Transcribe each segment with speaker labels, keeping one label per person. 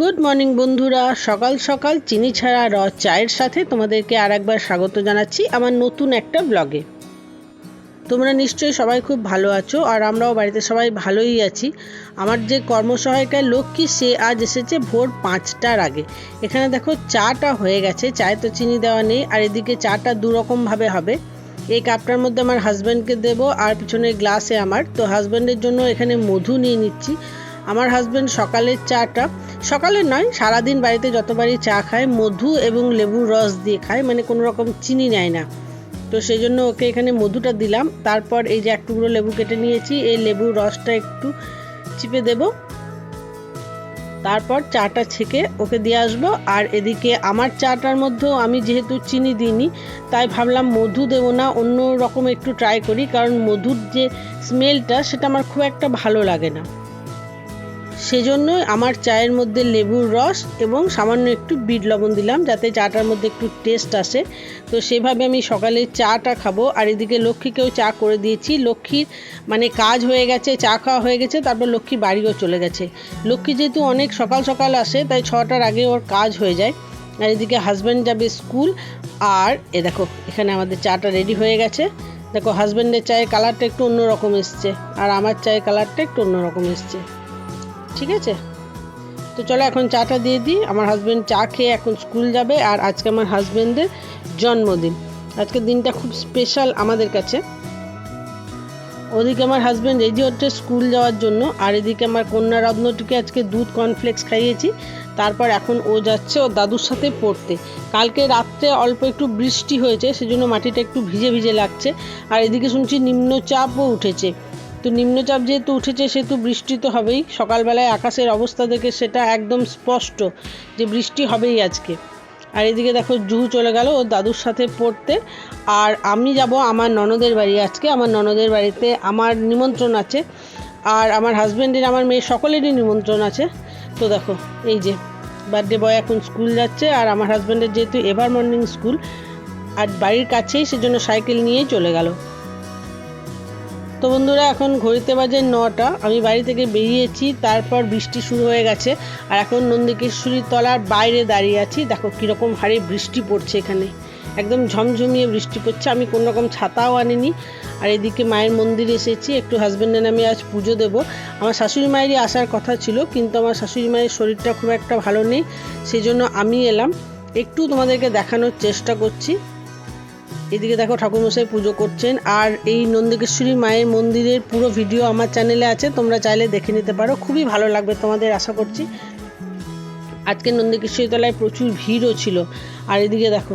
Speaker 1: Good morning বন্ধুরা। সকাল সকাল চিনি ছাড়া র চায়ের সাথে তোমাদেরকে আর একবার স্বাগত জানাচ্ছি আমার নতুন একটা ব্লগে তোমরা নিশ্চয়ই সবাই খুব ভালো আছো আর আমরাও বাড়িতে সবাই ভালোই আছি। আমার যে কর্মসহায়িকায় লক্ষ্মী, সে আজ এসেছে ভোর পাঁচটার আগে। এখানে দেখো চাটা হয়ে গেছে, চায়ে তো চিনি দেওয়া নেই, আর এদিকে চাটা দুরকমভাবে হবে। এই কাপটার মধ্যে আমার হাজব্যান্ডকে দেবো, আর পিছনের গ্লাসে আমার। তো হাজব্যান্ডের জন্য এখানে মধু নিয়ে নিচ্ছি। আমার হাজব্যান্ড সকালের চাটা। সকালের নয়, সারাদিন বাড়িতে যতবারই চা খায়, মধু এবং লেবুর রস দিয়ে খায় মানে কোনো রকম চিনি নেয় না। তো সেই জন্য ওকে এখানে মধুটা দিলাম। তারপর এই যে এক টুকরো লেবু কেটে নিয়েছি, এই লেবুর রসটা একটু চিপে দেব। তারপর চাটা ছেঁকে ওকে দিয়ে আসব। আর এদিকে আমার চাটার মধ্যেও আমি যেহেতু চিনি দিইনি, তাই ভাবলাম মধু দেবো না, অন্য রকম একটু ট্রাই করি। কারণ মধুর যে স্মেলটা সেটা আমার খুব একটা ভালো লাগে না। সেজন্য আমার চায়ের মধ্যে লেবুর রস এবং সামান্য একটু বিট লবণ দিলাম, যাতে চাটার মধ্যে একটু টেস্ট আসে। তো সেভাবে আমি সকালে চাটা খাব। আর এদিকে লক্ষ্মীকেও চা করে দিয়েছি। লক্ষ্মীর মানে কাজ হয়ে গেছে, চা খাওয়া হয়ে গেছে, তারপর লক্ষ্মী বাড়িও চলে গেছে। লক্ষ্মী যেহেতু অনেক সকাল সকাল আসে, তাই ছটার আগে ওর কাজ হয়ে যায়। আর এদিকে হাজব্যান্ড যাবে স্কুল আর এ দেখো, এখানে আমাদের চাটা রেডি হয়ে গেছে। দেখো হাজব্যান্ডের চায়ের কালারটা একটু অন্যরকম এসছে। আর আমার চায়ের কালারটা একটু অন্যরকম এসছে। ঠিক আছে? তো চলো এখন চাটা দিয়ে দিই। আমার হাজব্যান্ড চা খেয়ে এখন স্কুল যাবে আর আজকে আমার হাজব্যান্ডের জন্মদিন। আজকের দিনটা খুব স্পেশাল আমাদের কাছে। ওদিকে আমার হাজব্যান্ড রেডি হচ্ছে স্কুল যাওয়ার জন্য। আর এদিকে আমার কন্যা রত্নটিকে আজকে দুধ কর্নফ্লেক্স খাইয়েছি। তারপর এখন ও যাচ্ছে ও দাদুর সাথে পড়তে। কালকে রাত্রে অল্প একটু বৃষ্টি হয়েছে, সেজন্য মাটিটা একটু ভিজে ভিজে লাগছে। আর এদিকে শুনছি নিম্নচাপও উঠেছে। তো নিম্নচাপ যেহেতু উঠেছে, সেহেতু বৃষ্টি তো হবেই। সকালবেলায় আকাশের অবস্থা দেখে সেটা একদম স্পষ্ট যে বৃষ্টি হবেই আজকে। আর এদিকে দেখো, জুহু চলে গেল ও দাদুর সাথে পড়তে। আর আমি যাব আমার ননদের বাড়ি আজকে। আমার ননদের বাড়িতে আমার নিমন্ত্রণ আছে। আর আমার হাজব্যান্ডের আমার মেয়ে সকলেরই নিমন্ত্রণ আছে। তো দেখো, এই যে বার্থডে বয় এখন স্কুল যাচ্ছে আর আমার হাজব্যান্ডের যেহেতু এভার মর্নিং স্কুল আর বাড়ির কাছেই সেজন্য সাইকেল নিয়েই চলে গেল। তো বন্ধুরা, এখন ঘড়িতে বাজে নটা। আমি বাড়ি থেকে বেরিয়েছি, তারপর বৃষ্টি শুরু হয়ে গেছে। আর এখন নন্দিকেশ্বরীর তলার বাইরে দাঁড়িয়ে আছি। দেখো কীরকম হারে বৃষ্টি পড়ছে এখানে। একদম ঝমঝমিয়ে বৃষ্টি পড়ছে। আমি কোনো রকম ছাতাও আনিনি। আর এদিকে মায়ের মন্দিরে এসেছি। একটু হাজব্যান্ডের নামে আজ পুজো দেবো। আমার শাশুড়ি মায়েরই আসার কথা ছিল, কিন্তু আমার শাশুড়ি মায়ের শরীরটা খুব একটা ভালো নেই। সেই জন্য আমি এলাম। একটু তোমাদেরকে দেখানোর চেষ্টা করছি। এদিকে দেখো ঠাকুরমশাই পুজো করছেন, আর এই নন্দিকেশ্বরী মায়ের মন্দিরের পুরো ভিডিও আমার চ্যানেলে আছে, তোমরা চাইলে দেখে নিতে পারো। খুবই ভালো লাগবে তোমাদের, আশা করছি। আজকে নন্দিকেশ্বরী তলায় প্রচুর ভিড়ও ছিল। আর এদিকে দেখো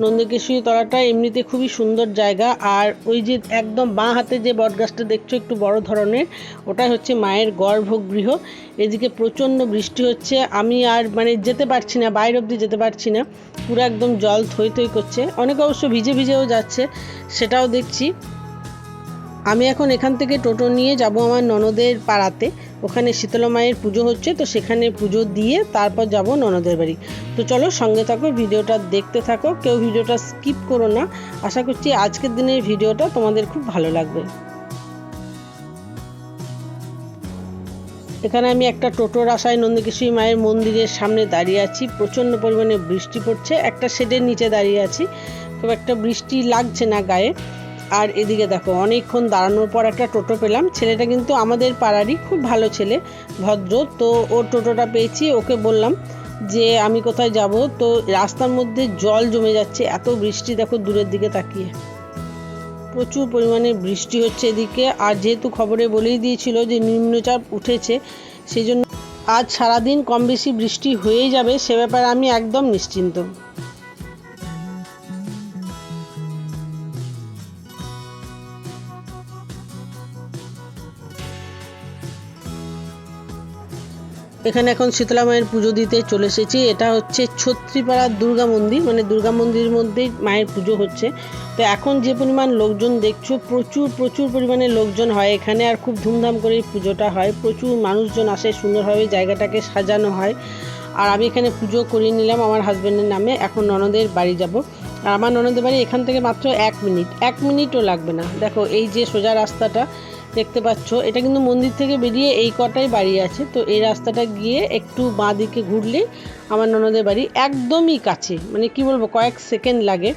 Speaker 1: নন্দিকেশ্বরী তলাটা এমনিতে খুবই সুন্দর জায়গা। আর ওই যে একদম বাঁ হাতে যে বটগাছটা দেখছ একটু বড় ধরনের, ওটাই হচ্ছে মায়ের গর্ভগৃহ। এদিকে প্রচণ্ড বৃষ্টি হচ্ছে। আমি আর মানে যেতে পারছি না, বাইরে অবধি যেতে পারছি না। পুরো একদম জল থই থই করছে। অনেক অবশ্য ভিজে ভিজেও যাচ্ছে, সেটাও দেখছি। আমি এখন এখান থেকে টোটো নিয়ে যাব আমার ননদের পাড়াতে। ওখানে শীতলা মায়ের পুজো হচ্ছে, তো সেখানে পুজো দিয়ে তারপর যাব ননদের বাড়ি। তো চলো সঙ্গে থাকো, ভিডিওটা দেখতে থাকো, কেউ ভিডিওটা স্কিপ করো না। আশা করছি আজকের দিনের ভিডিওটা তোমাদের খুব ভালো লাগবে। এখানে আমি একটা টোটোর আশায় নন্দিকেশ্বরী মায়ের মন্দিরের সামনে দাঁড়িয়ে আছি। প্রচণ্ড পরিমাণে বৃষ্টি পড়ছে। একটা শেডের নিচে দাঁড়িয়ে আছি। খুব একটা বৃষ্টি লাগছে না গায়ে। আর এদিকে দেখো, অনেকক্ষণ দাঁড়ানোর পর একটা টোটো পেলাম। ছেলেটা কিন্তু আমাদের পাড়ারই খুব ভালো ছেলে, ভদ্র। তো ওর টোটোটা পেয়েছি, ওকে বললাম যে আমি কোথায় যাব? তো রাস্তার মধ্যে জল জমে যাচ্ছে, এত বৃষ্টি দেখো দূরের দিকে তাকিয়ে। প্রচুর পরিমাণে বৃষ্টি হচ্ছে এদিকে। আর যেহেতু খবরে বলেই দিয়েছিল যে নিম্নচাপ উঠেছে সেই জন্য আজ সারাদিন কম বেশি বৃষ্টি হয়েই যাবে, সে ব্যাপারে আমি একদম নিশ্চিন্ত। এখানে এখন শীতলা মায়ের পুজো দিতে চলে এসেছি। এটা হচ্ছে ছত্রিপাড়ার দুর্গা মন্দির মানে দুর্গা মন্দিরের মধ্যেই মায়ের পুজো হচ্ছে। তো এখন যে পরিমাণ লোকজন দেখছ, প্রচুর প্রচুর পরিমাণে লোকজন হয় এখানে আর খুব ধুমধাম করে পুজোটা হয়। প্রচুর মানুষজন আসে, সুন্দরভাবে জায়গাটাকে সাজানো হয়। আর আমি এখানে পুজো করিয়ে নিলাম আমার হাজব্যান্ডের নামে। এখন ননদের বাড়ি যাব। আর আমার ননদের বাড়ি এখান থেকে মাত্র এক মিনিট, এক মিনিটও লাগবে না। দেখো, এই যে সোজা রাস্তাটা দেখতে পাচ্ছ, এটা কিন্তু মন্দির থেকে বেরিয়ে এই কটাই বাড়ি আছে। তো এই রাস্তাটা গিয়ে একটু বাঁ দিকে ঘুরলে আমার ননদের বাড়ি একদমই কাছে। মানে কি বলব, কয়েক সেকেন্ড লাগে।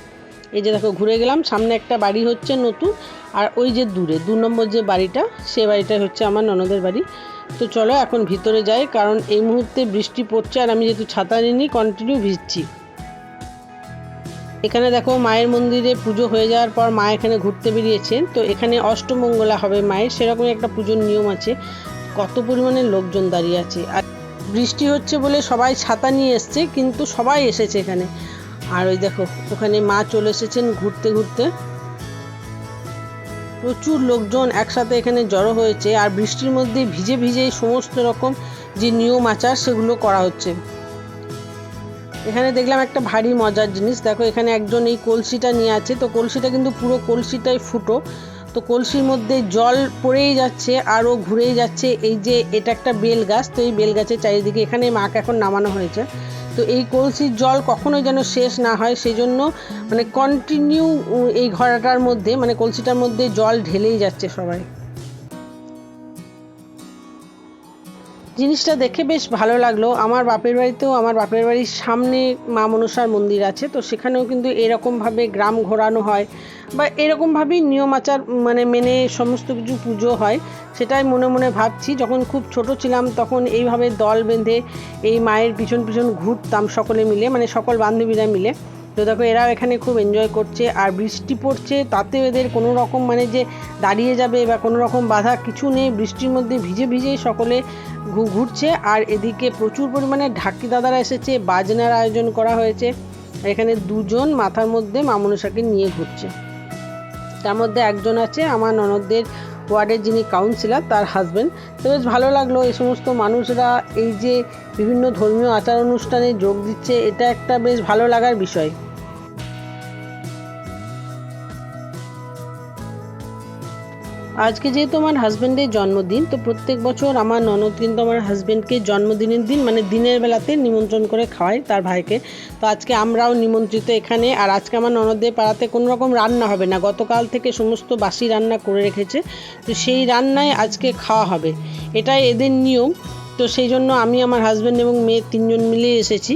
Speaker 1: এই যে দেখো, ঘুরে গেলাম, সামনে একটা বাড়ি হচ্ছে নতুন, আর ওই যে দূরে, দু নম্বর যে বাড়িটা, সে বাড়িটা হচ্ছে আমার ননদের বাড়ি। তো চলো এখন ভিতরে যাই, কারণ এই মুহূর্তে বৃষ্টি পড়ছে, আর আমি যেহেতু ছাতা নিইনি কন্টিনিউ ভিজছি। এখানে দেখো মায়ের মন্দিরে পুজো হয়ে যাওয়ার পর মা এখানে ঘুরতে বেরিয়েছেন। তো এখানে অষ্টমঙ্গলা হবে মায়ের সেরকম একটা পুজোর নিয়ম আছে। কত পরিমাণে লোকজন দাঁড়িয়ে আছে। আর বৃষ্টি হচ্ছে বলে সবাই ছাতা নিয়ে এসছে, কিন্তু সবাই এসেছে এখানে। আর ওই দেখো, ওখানে মা চলে এসেছেন ঘুরতে ঘুরতে। প্রচুর লোকজন একসাথে এখানে জড়ো হয়েছে। আর বৃষ্টির মধ্যে ভিজে ভিজে সমস্ত রকম যে নিয়ম আচার, সেগুলো করা হচ্ছে। এখানে দেখলাম একটা ভারী মজার জিনিস। দেখো, এখানে একজন এই কলসিটা নিয়ে আছে। তো কলসিটা কিন্তু পুরো কলসিটাই ফুটো। তো কলসির মধ্যে জল পড়েই যাচ্ছে আর ও ঘুরেই যাচ্ছে। এই যে এটা একটা বেল গাছ, তো এই বেল গাছের চারিদিকে এখানে মাকে এখন নামানো হয়েছে। তো এই কলসির জল কখনোই যেন শেষ না হয় সেই জন্য মানে কন্টিনিউ এই ঘোড়াটার মধ্যে মানে কলসিটার মধ্যে জল ঢেলেই যাচ্ছে সবাই। জিনিসটা দেখে বেশ ভালো লাগল। আমার বাপের বাড়িতেও আমার বাপের বাড়ির সামনে মা মনসার মন্দির আছে, তো সেখানেও কিন্তু এরকমভাবে গ্রাম ঘোরানো হয় বা এরকমভাবেই নিয়ম আচার মানে মেনে সমস্ত কিছু পুজো হয়, সেটাই মনে মনে ভাবছি। যখন খুব ছোট ছিলাম তখন এইভাবে দল বেঁধে এই মায়ের পিছন পিছন ঘুরতাম সকলে মিলে মানে সকল বান্ধবীরা মিলে। তো দেখো, এরাও এখানে খুব এনজয় করছে আর বৃষ্টি পড়ছে, তাতেও এদের কোনো রকম মানে যে দাঁড়িয়ে যাবে বা কোনো রকম বাধা কিছু নেই, বৃষ্টির মধ্যে ভিজে ভিজেই সকলে ঘুরছে। আর এদিকে প্রচুর পরিমাণে ঢাকি দাদারা এসেছে, বাজনার আয়োজন করা হয়েছে। এখানে দুজন মাথার মধ্যে মামনসাকে নিয়ে ঘুরছে। তার মধ্যে একজন আছে আমার ননদদের ওয়ার্ডের যিনি কাউন্সিলর তার হাজবেন্ড তো বেশ ভালো লাগল এই সমস্ত মানুষরা, এই যে বিভিন্ন ধর্মীয় আচার অনুষ্ঠানে যোগ দিচ্ছে, এটা একটা বেশ ভালো লাগার বিষয়। আজকে যেহেতু আমার হাজব্যান্ডের জন্মদিন, তো প্রত্যেক বছর আমার ননদ কিন্তু আমার হাজব্যান্ডকে জন্মদিনের দিন মানে দিনের বেলাতে নিমন্ত্রণ করে খাওয়ায় তার ভাইকে। তো আজকে আমরাও নিমন্ত্রিত এখানে, আর আজকে আমার ননদদের পাড়াতে কোনো রকম রান্না হবে না। গতকাল থেকে সমস্ত বাসি রান্না করে রেখেছে, তো সেই রান্নায় আজকে খাওয়া হবে। এটাই এদের নিয়ম, তো সেই জন্য আমি আমার হাজব্যান্ড এবং মেয়ে তিনজন মিলে এসেছি।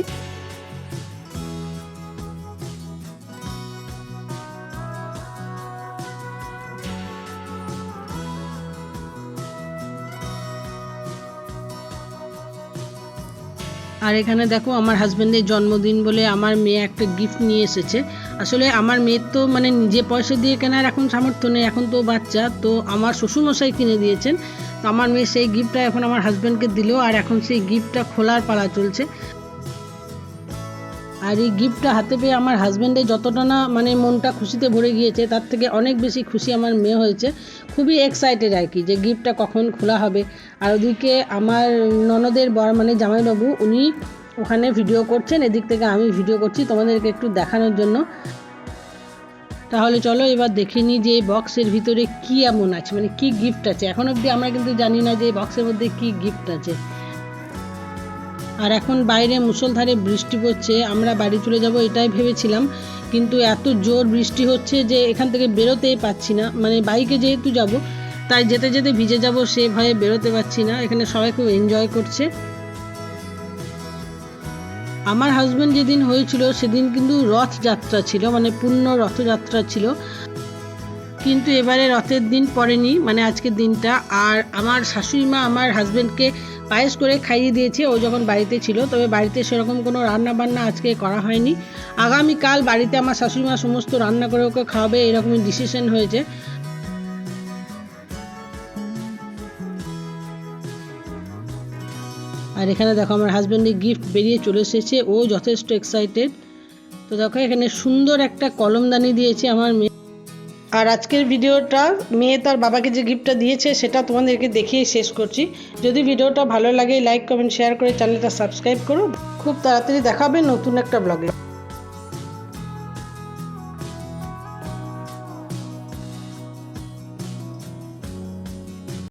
Speaker 1: আর এখানে দেখো আমার হাজব্যান্ডের জন্মদিন বলে আমার মেয়ে একটা গিফট নিয়ে এসেছে। আসলে আমার মেয়ের তো মানে নিজে পয়সা দিয়ে কেনার এখন সামর্থ্য নেই, এখন তো বাচ্চা, তো আমার শ্বশুরমশাই কিনে দিয়েছেন। তো আমার মেয়ে সেই গিফটটা এখন আমার হাজব্যান্ডকে দিল আর এখন সেই গিফটটা খোলার পালা চলছে। আর এই গিফটটা হাতে পেয়ে আমার হাজব্যান্ডের যতটা না মানে মনটা খুশিতে ভরে গিয়েছে, তার থেকে অনেক বেশি খুশি আমার মেয়ে হয়েছে। খুবই এক্সাইটেড আর কি যে গিফটটা কখন খোলা হবে। আর ওদিকে আমার ননদের বর মানে জামাইবাবু, উনি ওখানে ভিডিও করছেন, এদিক থেকে আমি ভিডিও করছি তোমাদেরকে একটু দেখানোর জন্য। তাহলে চলো এবার দেখে নিই যে বক্সের ভিতরে কি এমন আছে মানে কি গিফট আছে। এখন অবধি আমরা কিন্তু জানি না যে বক্সের মধ্যে কি গিফট আছে। আর এখন বাইরে মুষলধারে বৃষ্টি পড়ছে, আমরা বাড়ি চলে যাব এটাই ভেবেছিলাম, কিন্তু এত জোর বৃষ্টি হচ্ছে যে এখান থেকে বেরোতেই পাচ্ছি না। মানে বাইকে যেহেতু যাব, তাই যেতে যেতে ভিজে যাব, সে ভয়ে বেরোতে পারছি না। এখানে সবাই খুব এনজয় করছে। আমার হাজব্যান্ড যেদিন হয়েছিল, সেদিন কিন্তু রথযাত্রা ছিল মানে পূর্ণ রথযাত্রা ছিল। কিন্তু এবারে রথের দিন পড়েনি মানে আজকের দিনটা। আর আমার শাশুড়ি মা, আমার হাজব্যান্ডকে পায়েস করে খাইয়ে দিয়েছে, ও যখন বাড়িতে ছিল, তবে বাড়িতে সেরকম কোনো রান্না বান্না আজকে করা হয়নি। আগামীকাল বাড়িতে আমার শাশুড়ি মা সমস্ত রান্না করে ওকে খাওয়াবে, এরকমই ডিসিশন হয়েছে। আর এখানে দেখো, আমার হাজব্যান্ডের গিফট বেরিয়ে চলে এসেছে, ও যথেষ্ট এক্সাইটেড তো দেখো, এখানে সুন্দর একটা কলমদানি দিয়েছে আমার মেয়ে। আর আজকের ভিডিওটা, মেয়ে তার বাবাকে যে গিফটটা দিয়েছে, সেটা তোমাদেরকে দেখিয়ে শেষ করছি। যদি ভিডিওটা ভালো লাগে লাইক কমেন্ট শেয়ার করে চ্যানেলটা সাবস্ক্রাইব করুন খুব তাড়াতাড়ি দেখাবে নতুন একটা ব্লগে